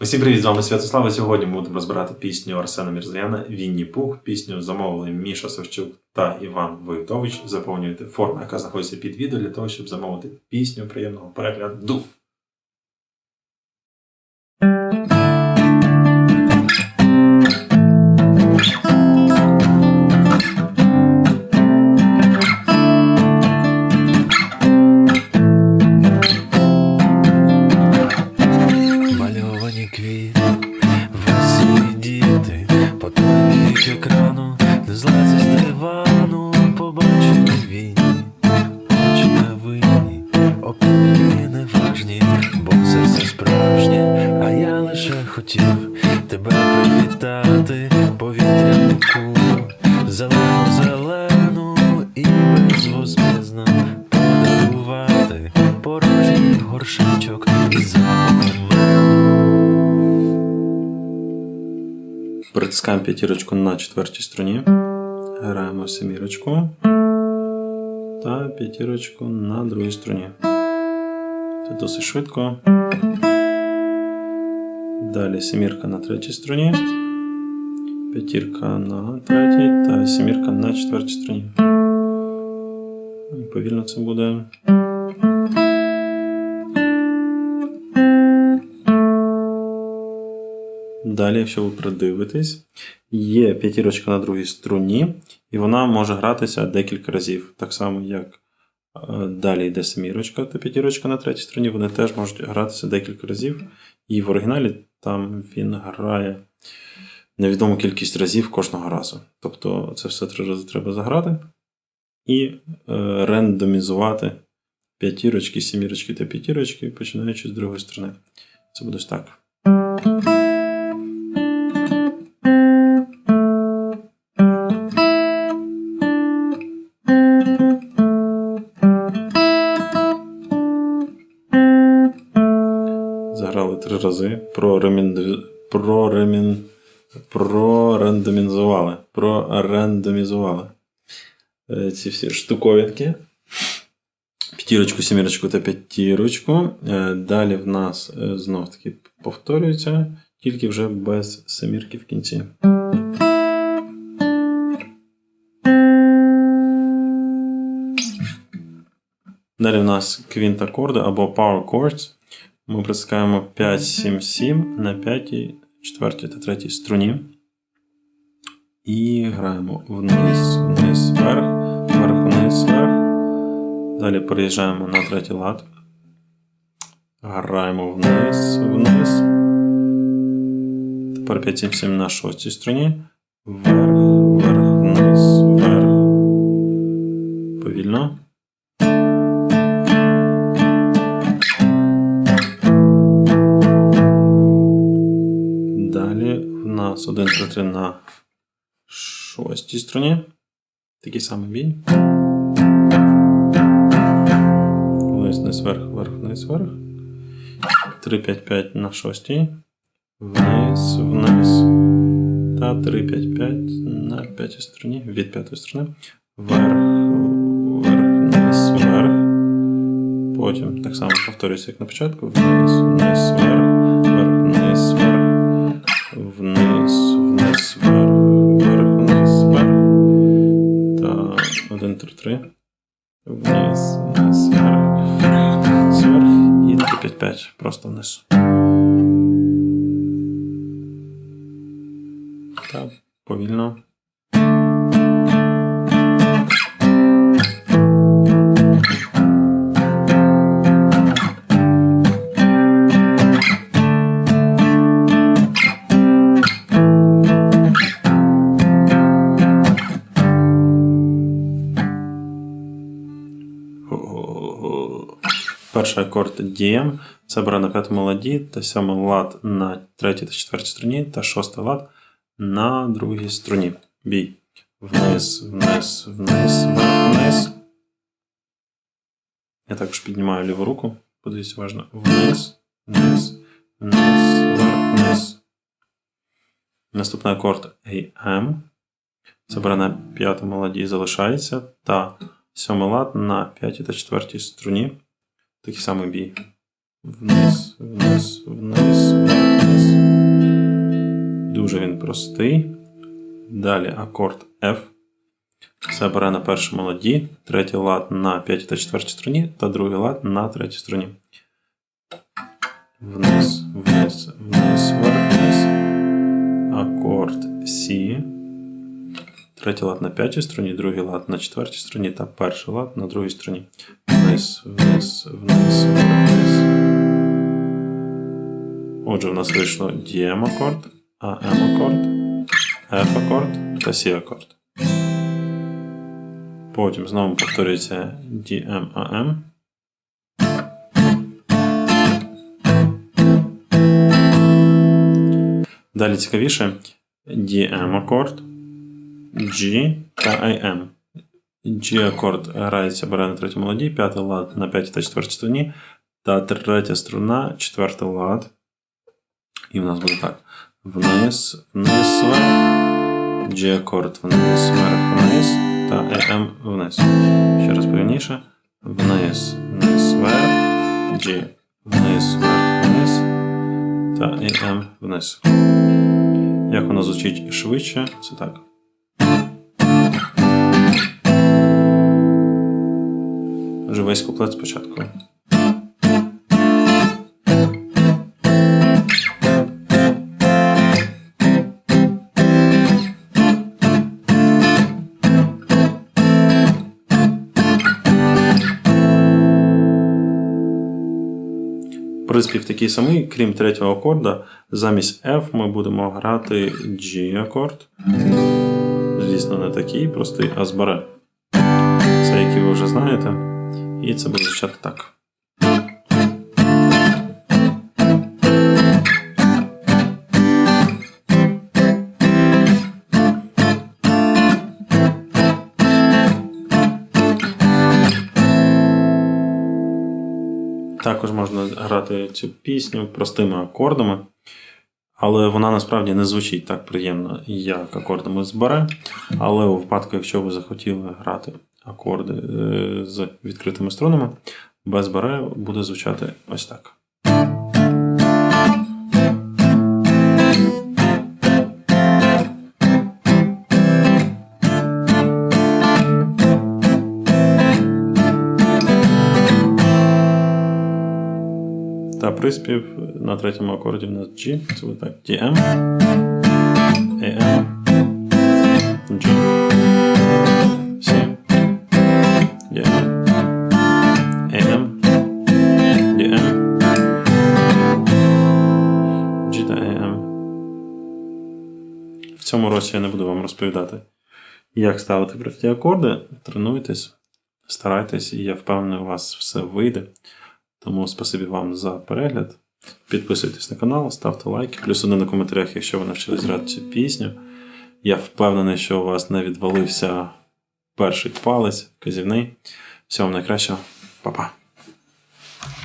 Усім привіт, з вами Святослава. Сьогодні ми будемо розбирати пісню Арсена Мірзаяна Вінні Пух. Пісню замовили Міша Савчук та Іван Войтович. Заповнюєте форму, яка знаходиться під відео для того, щоб замовити пісню приємного перегляду. Бік екрану, не злазить з дивану, побачив він, очі на винні, опіки неважні, бо серце справжнє, а я лише хотів тебе привітати, повітряну кулю, зелену, Притискаємо п'ятірочку на четвертій струні. Граємо семірочку. Та п'ятірочку на другій струні. Це досить швидко. Далі семірка на третій струні. П'ятірка на третій та семірка на четвертій струні. І повільно це буде. Далі, якщо ви придивитесь, є п'ятірочка на другій струні, і вона може гратися декілька разів. Так само, як е, далі йде семірочка та п'ятірочка на третій струні, вони теж можуть гратися декілька разів. І в оригіналі там він грає невідому кількість разів кожного разу. Тобто це все три рази треба заграти і е, рендомізувати п'ятірочки, семірочки та п'ятірочки, починаючи з другої сторони. Це буде так. Три рази. Проремін... Проремін... Прорендомізували е, ці всі штуковинки. П'ятірочку, сімірочку та п'ятірочку. Е, Далі в нас е, знов таки повторюється, тільки вже без семірки в кінці. Далі в нас квінт акорди або power chords. Ми притискаємо 5, 7, 7 на 5, 4 та 3 струні. І граємо вниз, вниз, вверх, вверх, вниз, вверх. Далі переїжджаємо на третій лад. Граємо вниз, вниз. Тепер 5, 7, 7 на шостій струні. Вверх, вверх, вниз, вверх. Повільно. Нас 1, 3, 3 на шостій струні. Такий самий бій. Вниз, вниз, вверх, вверх, вниз, вверх. 3, 5, 5 на шостій. Вниз, вниз. Та 3, 5, 5 на п'ятій струні. Від п'ятої струни. Вверх, вверх, вниз, вверх. Потім так само повторюється, як на початку. Вниз, вниз, вверх, вверх, вниз, вверх. Вниз, 3, 3. Вниз, вниз, вверх, зверх. І 3, 5, 5. Просто вниз. Так, повільно. Перший акорд дієм. Це бере на п'ятому ладі та сьомий лад на третій та четвертій струні, та шостий лад на другій струні. Бій. Вниз, вниз, вниз, вверх, вниз. Я також піднімаю ліву руку. Подивіться уважно. Вниз, вниз, вниз, вверх, вниз. Наступний акорд AM. Це бере на п'ятому ладі і залишається. Та сьомий лад на п'ятій та четвертій струні. Такий самий бій. Вниз, вниз, вниз, вниз. простий. Далі акорд F. Це бере на першому ладі, третій лад на п'ятій та четвертій струні, та другий лад на третій струні. Вниз, вниз, вниз, вверх, вниз. Акорд C. Третій лад на п'ятій струні, другий лад на четвертій струні та перший лад на другій струні. Вниз, вниз, вниз, вверх, вниз. Отже, в нас вийшло dm акорд, AM акорд, F акорд та C акорд. Потім знову повторюється DM AM. Далі цікавіше DM акорд, G та AM. G акорд грається бере на третьому ладі, п'ятий лад на п'ятій та четвертій струні, та третя струна, четвертий лад. І в нас буде так. Вниз, вниз. G акорд вниз, вверх, вниз. Та AM вниз. Ще раз повільніше. Вниз, вниз, вверх. G вниз, вверх, вниз. Та AM вниз. Як воно звучить швидше, це так. Весь куплет спочатку. Приспів такий самий, крім третього акорда, замість F ми будемо грати G акорд. Звісно, не такий, простий, а з баре. Це який ви вже знаєте. І це буде звучати так. Також можна грати цю пісню простими акордами, але вона насправді не звучить так приємно, як акордами з баре. Але у випадку, якщо ви захотіли грати акорди е, з відкритими струнами, без баре буде звучати ось так. Та приспів на третьому акорді у нас G. Це буде так. DM, AM, цьому році я не буду вам розповідати, як ставити прості акорди. Тренуйтесь, старайтесь, і я впевнений, у вас все вийде. Тому спасибі вам за перегляд. Підписуйтесь на канал, ставте лайки, плюс один на коментарях, якщо ви навчились грати цю пісню. Я впевнений, що у вас не відвалився перший палець, вказівний. Всього вам найкращого, Па-па.